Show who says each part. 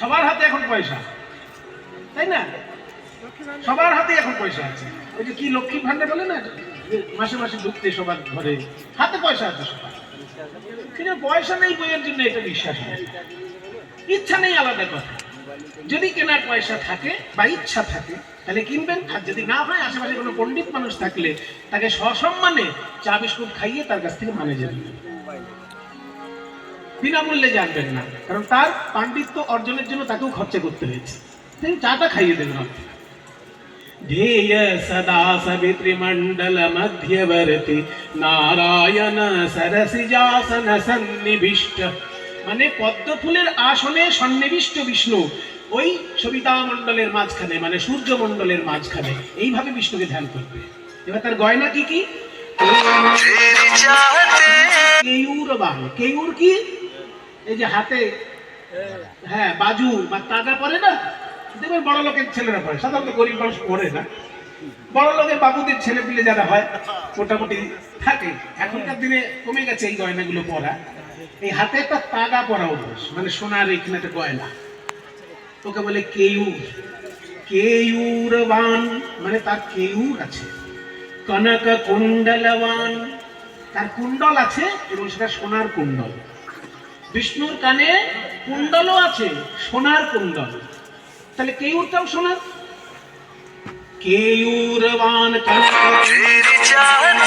Speaker 1: সবার হাতে এখন পয়সা। তাই না? সবার হাতে এখন পয়সা আছে। ওই যে কি লক্ষ্মী ভান্ডার বলে না? মাসে মাসে ঢুকতে সবার ঘরে হাতে পয়সা আছে সবার। কিন্তু পয়সা নেই বইয়ের জন্য এটা বিশ্বাস হয় ইচ্ছা নেই আলাদা কথা। যদি কেনার পয়সা থাকে বা ইচ্ছা থাকে, তাহলে কিনবেন। আর যদি না হয়, আশেপাশে কোনো পণ্ডিত মানুষ থাকলে তাকে সসম্মানে চা বিস্কুট খাইয়ে তার কাছ থেকে মানে যাবেন বিনামূল্যে জানবেন না কারণ তার পাণ্ডিত্য অর্জনের জন্য তাকেও খরচা করতে হয়েছে তিনি চাটা খাইয়ে দেবেন আপনি ध्येय सदा सवित्रिमण्डल मध्यवर्ति নারায়ণ সরসিজাসন সন্নিবিষ্ট মানে পদ্ম ফুলের আসনে সন্নিবিষ্ট বিষ্ণু ওই সবিতা মণ্ডলের মাঝখানে মানে সূর্য মণ্ডলের মাঝখানে এইভাবে বিষ্ণুকে ধ্যান করবে এবার তার গয়না কি কি কেউর বান কেউর কি এই যে হাতে হ্যাঁ বাজু বা তাগা পরে না? দেখবেন বড় লোকের ছেলেরা পরে, সাধারণত গরিব মানুষ পরে না। বড় লোকের বাবুদের ছেলে পিলে যারা হয়, মোটামুটি থাকে। এখনকার দিনে কমে গেছে এই গয়নাগুলো পরা। এই হাতে একটা তাগা পরা অভ্যাস মানে সোনার এখানে একটা গয়না। ওকে বলে কেউর। কেউরবান মানে তার কেউর আছে। কনক কুণ্ডলবান। তার কুণ্ডল আছে এবং সেটা সোনার কুণ্ডল। বিষ্ণুর কানে কুণ্ডলও আছে সোনার কুণ্ডল। তাহলে কেউরটাও সোনার? কেউরবান